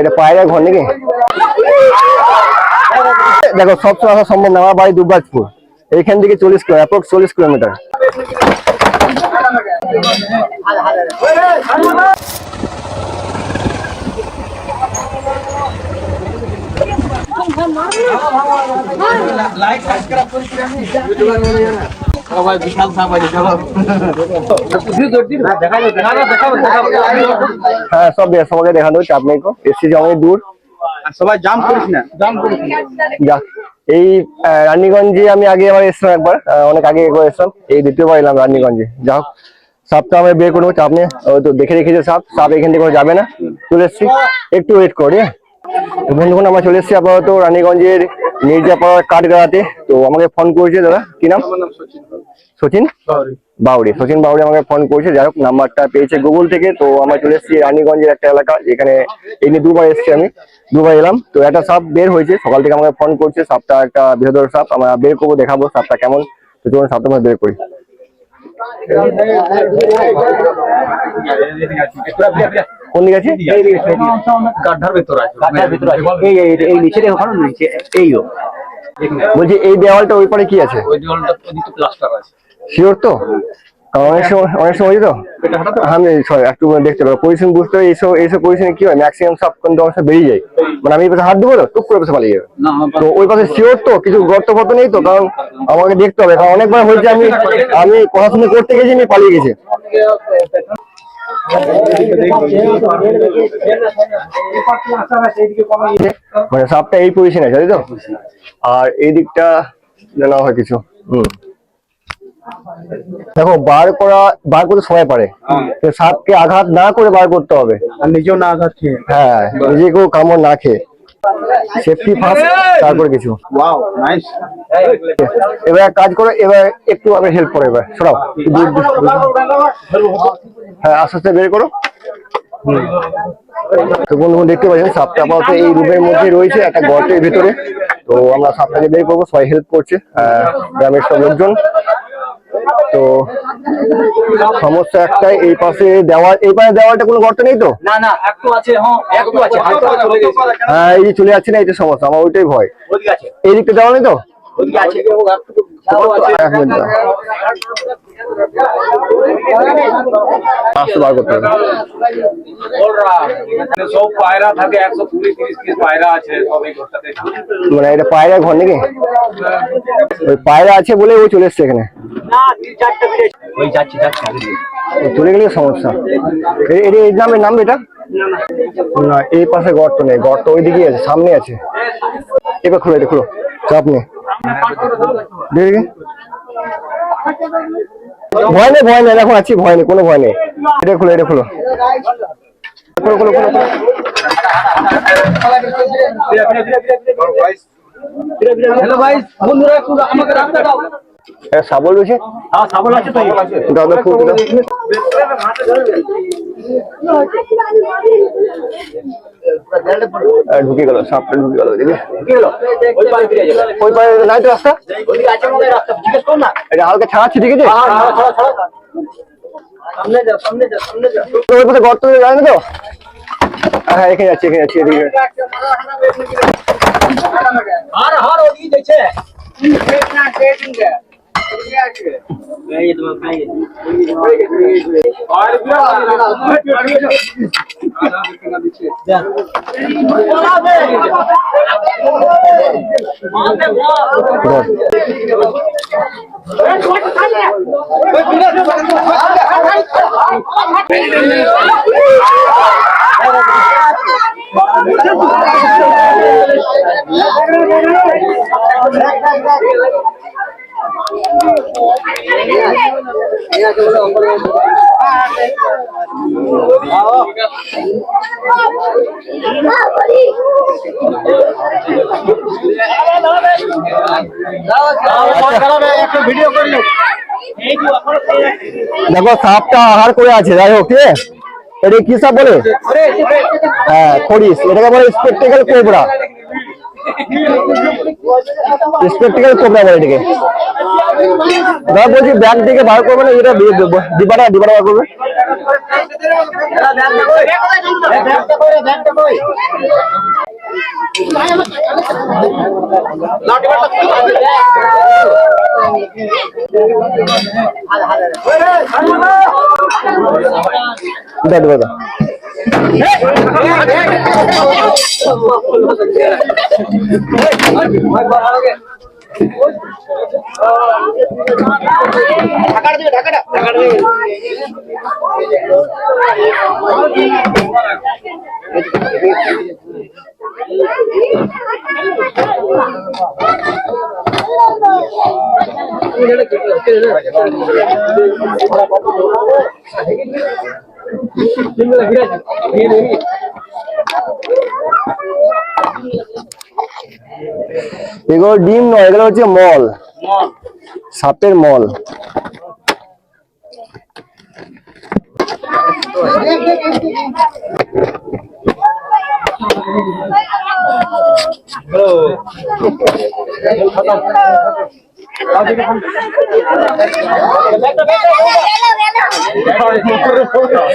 এটা পায়রা ঘর নাকি? দেখো সবসময় আসা সম্ভব না আমার বাড়ি দুর্গাজপুর এইখান থেকে চল্লিশ কিলো অ্যাপ্রক্স চল্লিশ কিলোমিটার। হ্যাঁ সব দেখ সবাইকে দেখানো চাপ নেই তো এসছি যে অনেক দূর সবাই জাম করিস না জাম করিস না যাক এই আহ, রানীগঞ্জে আমি আগে আবার এসেছিলাম একবার আহ, অনেক আগে একবার এসেছিলাম এই দ্বিতীয়বার এলাম রানীগঞ্জে। যাই হোক সাপটা আমি বের করব চাপ নিয়ে ওই তো দেখে রেখেছে সাপ। সাপ এখান থেকে কোনো যাবে না। চলে এসছি। একটু ওয়েট করি হ্যাঁ? তো বন্ধুগণ আমরা চলে এসেছি আপাতত রানীগঞ্জের মির্জাপাড়ার কাঠগাড়াতে তো আমাকে ফোন করেছে দাদা কি নাম সচিন বাউরি সচিন বাউরি আমাকে ফোন করেছে যাই হোক নাম্বারটা পেয়েছে গুগল থেকে তো আমরা চলে এসেছি রানীগঞ্জের একটা এলাকা যেখানে এই নিয়ে দুবার এসেছি আমি দুবার এলাম তো একটা সাপ বের হয়েছে সকাল থেকে আমাকে ফোন করছে সাপটা একটা বৃহদর সাপ আমরা বের করব দেখাবো সাপটা কেমন তো চলুন সাপটা আমরা বের করি কোন দিকে আছে? গাড্ডার ভেতর আছে। এই এই এই নিচে দেখো কারণ নিচে এইও। বলছি এই দেওয়ালটা ওই পারে কি আছে? ওই দেওয়ালটা ওদিকে প্লাস্টার আছে। শিওর তো? অনেক সময় অনেক সময় হয়েছে তো আমি sorry, একটু দেখতে পাবো পজিশন বুঝতে হবে এইসব এইসব পজিশনে কি হয়? ম্যাক্সিমাম কিন্তু অবস্থা বেরিয়ে যায়। মানে আমি এই পাশে হাত দেবো তো? টুক করে পাশে পালিয়ে যাবে। তো ওই পাশে শিওর তো? কিছু গর্ত ফর্ত নেই তো? কারণ আমাকে দেখতে হবে। কারণ অনেকবার হয়েছে আমি আমি পড়াশোনা করতে গেছি আমি পালিয়ে গেছি। মানে সাপটা এই পজিশনে আছে তো? আর এই দিকটা জানা হয় কিছু হুম। দেখো বার করা বার করতে সবাই পারে। সাপকে আঘাত না করে বার করতে হবে। আর নিজেও না আঘাত খেয়ে। হ্যাঁ নিজেকেও কামড় না খেয়ে। সেফটি ফার্স্ট তারপর কিছু। ওয়াও নাইস এবার কাজ করো এবার একটু আমি হেল্প করো এবার। সরাও। হ্যাঁ আস্তে আস্তে বের করো। তো বন্ধু দেখতে পাচ্ছেন সাপটা আপাতত এই রুমের মধ্যে রয়েছে একটা গর্তের ভিতরে। তো আমরা সাপটাকে বের করব সবাই হেল্প করছে গ্রামের সব লোকজন। তো সমস্যা একটাই এই পাশে দেওয়াল এই পাশে দেওয়ালটা কোনো গর্ত নেই তো? না না একটু আছে হ্যাঁ একটু আছে হ্যাঁ এই যে চলে যাচ্ছে না এইটা সমস্যা আমার ওইটাই ভয়। এই দিকটা দেওয়া নেই তো? আছে। দাঁড়াও। বার করতে হবে। ঘরটাতে। মানে এটা পায়রা ঘর নাকি? ওই পায়রা আছে বলে ও চলে এসছে এখানে। না তিন চারটা বিড়ে ওই যাচ্ছি যাচ্ছি ও চলে গেলে সমস্যা। এর এই নামে নাম এটা? না এই পাশে গর্ত নেই গর্ত ওই দিকেই আছে সামনে আছে। এবার খুলো এটা খুলো চাপ নেই। দেখি ভয় নেই ভয় নেই দেখো আছি, ভয় নেই, কোনো ভয় নেই। এটা খুলো এটা খুলো। খুলো খুলো খুলো। হ্যালো ভাই বন্ধুরা আমাকে রাস্তা দাও। শাবল রয়েছে হ্যাঁ দাও। দাও ঢুকে গেল সাপটা ঢুকে গেল ওই পারে ওই পারে নাই তো রাস্তা? এটা হালকা ছাড়াচ্ছি ঠিক আছে? হ্যাঁ হ্যাঁ ওই পাশে গর্ত হয়ে যায় না তো? হ্যাঁ এখানে যাচ্ছি এখানে যাচ্ছি এদিকে। হার হার ওদিকে দেখছে এই তোমার ভাই ভিডিও করল দেখো, সাপটা আহার করে আছে, যাই হোক? এটা কি সাপ বলে হ্যাঁ খরিস এটাকে বলে স্পেকটেকাল কোবরা স্পেকটেকাল কোবরা বলে এটাকে দাদা বলছি ব্যাগ থেকে বার করবে না এটা ডিবাটা ডিবাটা বার করবে দাদু দাদা ঢাকাটা দিবে ঢাকাটা ঢাকাটা দিবে কেটে এগুলো ডিম নয় এগুলো হচ্ছে মল। সাপের মল।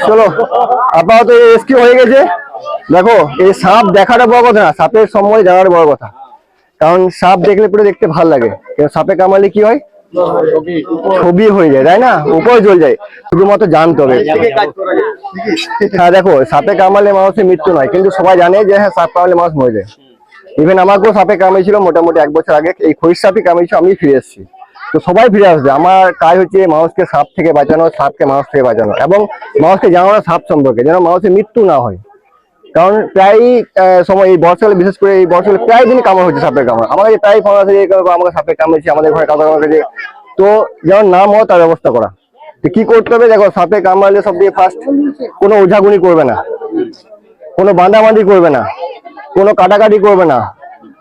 চলো, আপাতত রেস্কিউ হয়ে গেছে। দেখো, এই সাপ দেখাটা বড় কথা না, সাপের সময় জানার বড় কথা। কারণ সাপ দেখলে পুরো দেখতে ভালো লাগে। সাপে কামালে কি হয়? ছবি হয়ে যায় তাই না? উপরে চলে যায়। শুধুমাত্র জানতে হবে। হ্যাঁ দেখো সাপে কামড়ালে মানুষের মৃত্যু নয় কিন্তু সবাই জানে যে হ্যাঁ সাপ কামড়ালে মানুষ মরে যায়। ইভেন আমাকেও সাপে কামড়েছিল মোটামুটি এক বছর আগে এই খরিশ সাপই কামড়েছিল আমি ফিরে এসেছি। তো সবাই ফিরে আসবে। আমার কাজ হচ্ছে মানুষকে সাপ থেকে বাঁচানো সাপকে মানুষ থেকে বাঁচানো এবং মানুষকে জানানো সাপ সম্পর্কে যেন মানুষের মৃত্যু না হয়। কারণ প্রায় সময় এই বর্ষাকালে, বিশেষ করে এই বর্ষাকালে প্রায় দিনই কামড় হচ্ছে সাপের কামড়। আমাদের প্রায় ফোন আছে আমাকে সাপের কামড়েছে আমাদের ঘরে কাউকে কামড়েছে তো যেমন নাম হয়, তার ব্যবস্থা করা। তো কি করতে হবে? দেখো, সাপে কামড়ালে সব দিয়ে ফার্স্ট কোনো ওঝাগুনি করবে না। কোনো বাঁধাবাঁধি করবে না। কোনো কাটাকাটি করবে না।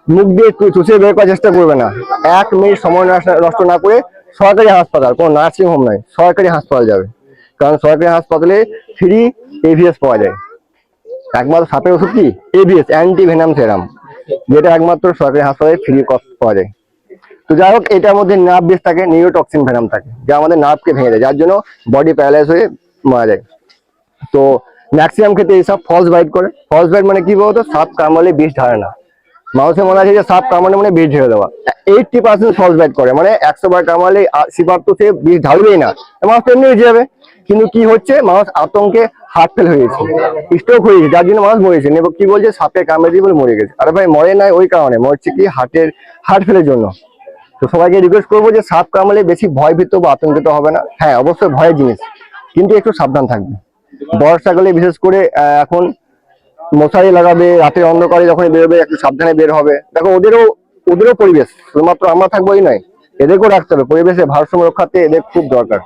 মুখ দিয়ে চুষে বের করার চেষ্টা করবে না। এক মিনিট সময় নষ্ট- নষ্ট না করে সরকারি হাসপাতাল, কোনো নার্সিং হোম নয় সরকারি হাসপাতাল যাবে। কারণ সরকারি হাসপাতালে ফ্রি এভিএস পাওয়া যায়। একমাত্র সাপের ওষুধ কি? এবিএস অ্যান্টি ভেনাম সেরাম যেটা একমাত্র সরকারি হাসপাতালে ফ্রি কস্ট পাওয়া যায়। তো যাই হোক, এটার মধ্যে নার্ভ বেস থাকে নিউরোটক্সিন ভেনাম থাকে, যা আমাদের নার্ভকে ভেঙে দেয়, যার জন্য বডি প্যারালাইজ হয়ে মারা যায়। তো ম্যাক্সিমাম ক্ষেত্রে এইসব ফলস বাইট করে। ফলস বাইট মানে কি বলতো? সাপ কামড়ালে বিষ ধারে না। মানুষের মনে আছে যে সাপ কামড়ালে মানে বিষ ঢেলে দেওয়া। এইটটি পার্সেন্ট ফলস বাইট করে মানে একশো বার কামড়ালে বার তো সে বিষ ঢালবেই না। মানুষ এমনি বেঁচে যাবে। কিন্তু কি হচ্ছে? মানুষ আতঙ্কে হার্ট ফেল হয়েছে স্ট্রোক হয়ে গেছে। যার জন্য মানুষ মরেছে। নেব কি বলছে? সাপে কামড়ে দিয়ে বলে মরে গেছে। আরে ভাই, মরে নাই ওই কারণে। মরছে কি? হার্টের হার্ট ফেলের জন্য। তো সবাইকে রিকোয়েস্ট করব যে সাপ কামড়ালে বেশি ভয়ভীত বা আতঙ্কিত হবে না। হ্যাঁ অবশ্যই ভয়ের জিনিস। কিন্তু একটু সাবধান থাকবে। বর্ষাকালে বিশেষ করে এখন মশারি লাগাবে, রাতের অন্ধকারে যখন বেরোবে, একটু সাবধানে বের হবে। দেখো, ওদেরও ওদেরও পরিবেশ। শুধুমাত্র আমরা থাকব এই নয়, এদেরকেও রাখতে হবে। পরিবেশে ভারসাম্য রক্ষাতে এদের খুব দরকার।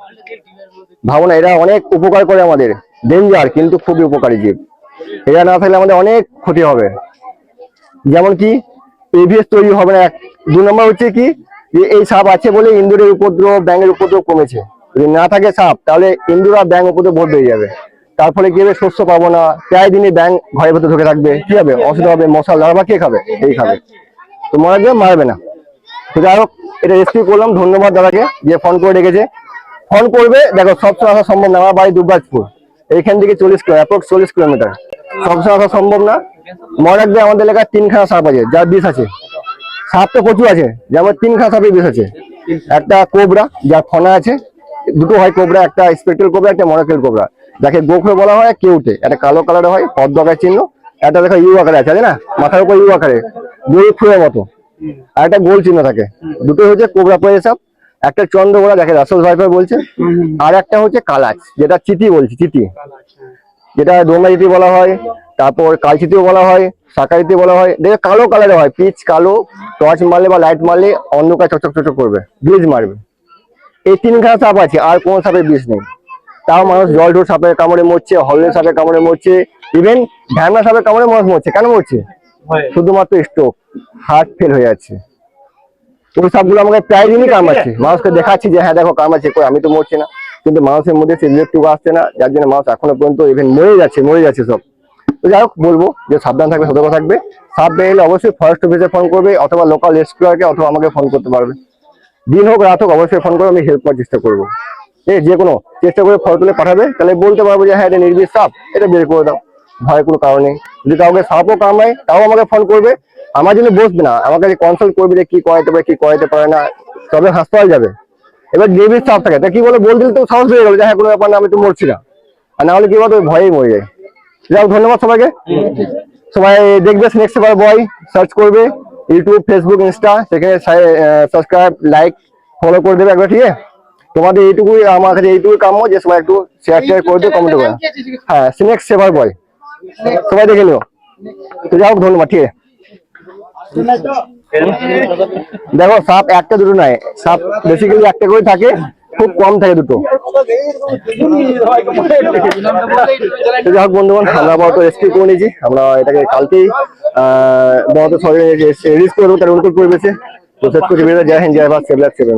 ভাবো না এরা অনেক উপকার করে আমাদের। ডেঞ্জার কিন্তু খুবই উপকারী জীব। এরা না থাকলে আমাদের অনেক ক্ষতি হবে। যেমন কি এভিএস তৈরি হবে না। এক দু নম্বর হচ্ছে কি, যে এই সাপ আছে বলে ইন্দুরের উপদ্রব, ব্যাঙের উপদ্রব কমেছে। যদি না থাকে সাপ, তাহলে ইন্দুর আর উপদ্রব ভোট হয়ে যাবে। তার ফলে কি হবে? শস্য পাবো না। প্রায় দিনই ব্যাঙ ঘরের ভেতর ঢুকে থাকবে। কি হবে? অসুবিধা হবে মশা লার্ভা কে খাবে? এই খাবে। তো মারা যাবে, মারবে না। তো যাই হোক, এটা রেস্কিউ করলাম। ধন্যবাদ দাদাকে, যে ফোন করে ডেকেছে। ফোন করবে, দেখো, সবসময় আসা সম্ভব না, আমার বাড়ি দুর্গাজপুর এইখান থেকে চল্লিশ কিলো অ্যাপ্রক্স চল্লিশ কিলোমিটার। সবসময় আসা সম্ভব না। মনে রাখবে আমাদের এলাকায় তিনখানা সাপ আছে, যার বিষ আছে। সাপ তো প্রচুর আছে, যেমন তিনখানা সাপের বিষ আছে। একটা কোবরা, যার ফনা আছে। দুটো হয় কোবরা, একটা স্পেকটেল কোবরা, একটা মনোকেল কোবরা। যাকে গোখরে বলা হয় কেউটে একটা কালো কালারে হয়, পদ্ম আকার চিহ্ন। একটা দেখো ইউ আকারে আছে না? মাথার উপর ইউ আকারে। গরু ফুলের মতো। আর একটা গোল চিহ্ন থাকে। দুটো হচ্ছে কোবরা পরে সাপ। একটা চন্দ্রগোড়া দেখে রাসেল ভাইপার বলছে আর একটা হচ্ছে কালাচ যেটা চিতি বলছি চিতি যেটা ডোমা চিতি বলা হয় তারপর কালচিতিও বলা হয় সাকারিতি বলা হয় দেখে কালো কালারে হয় পিচ কালো টর্চ মারলে বা লাইট মারলে অন্ধকার চকচক চকচক করবে ব্লিজ মারবে। এই তিনখানা সাপ আছে আর কোনো সাপের বিষ নেই। তাও মানুষ জল ঢোর সাপের কামড়ে মরছে হলের সাপের কামড়ে মরছে ইভেন ঢ্যামনা সাপের কামড়ে মানুষ মরছে কেন মরছে? শুধুমাত্র স্ট্রোক হার্ট ফেল হয়ে যাচ্ছে। ওই সাপগুলো আমাকে প্রায় দিনই কামড়াচ্ছে মানুষকে দেখাচ্ছি যে হ্যাঁ দেখো কামড়াচ্ছে কই আমি তো মরছি না। কিন্তু মানুষের মধ্যে সেই বিরক্তিটুকু আসছে না যার জন্য মানুষ এখনও পর্যন্ত ইভেন মরে যাচ্ছে মরে যাচ্ছে সব। তো যাই হোক বলব যে সাবধান থাকবে সতর্ক থাকবে। সাপ বেরোলে অবশ্যই ফরেস্ট অফিসে ফোন করবে অথবা লোকাল রেস্কিউয়ারকে অথবা আমাকে ফোন করতে পারবে। দিন হোক রাত হোক অবশ্যই ফোন করে আমি হেল্প করার চেষ্টা করব। এই যে কোনো চেষ্টা করে ফটো তুলে পাঠাবে তাহলে বলতে পারব যে হ্যাঁ এটা নির্বিষ সাপ এটা বের করে দাও। ভয়ের কোনো কারণ যদি কাউকে সাপও কামড়ায় তাও আমাকে ফোন করবে। আমার জন্য বসবে না। আমার কাছে কনসাল্ট করবে যে কি করাইতে পারে কি করাইতে পারে না। তবে হাসপাতাল যাবে। এবার ডেবির চাপ থাকে। তা কি বলে বল দিলে তো সাহস পেয়ে গেলো যে হ্যাঁ কোনো ব্যাপার না আমি তো মরছি না। আর না হলে কি বলতো ওই ভয়েই মরে যায়। যাই হোক, ধন্যবাদ সবাইকে। সবাই দেখবে নেক্সট বার বয়। সার্চ করবে। ইউটিউব ফেসবুক ইনস্টা সেখানে সাবস্ক্রাইব লাইক ফলো করে দেবে একবার ঠিক আছে? তোমাদের এইটুকুই আমার কাছে এইটুকুই কাম্য যে সবাই একটু শেয়ার টেয়ার করে দিও কমেন্ট করে। হ্যাঁ সিনেক্স সেভার বয়। সবাই দেখে নিও। তো যাই হোক ধন্যবাদ ঠিক আছে। দেখো, সাপ একটা দুটো নয় সাপ বেসিক্যালি একটা করে থাকে, খুব কম থাকে দুটো। যাই হোক বন্ধুগণ, আমরা আপাতত রেস্কিউ করে নিয়েছি। আমরা এটাকে কালকেই, আহ বড় সবাই রিস্ক করব তার অনুকূল পরিবেশে। প্রসেস করে জয় হিন্দ জয় সেভলার সেভেন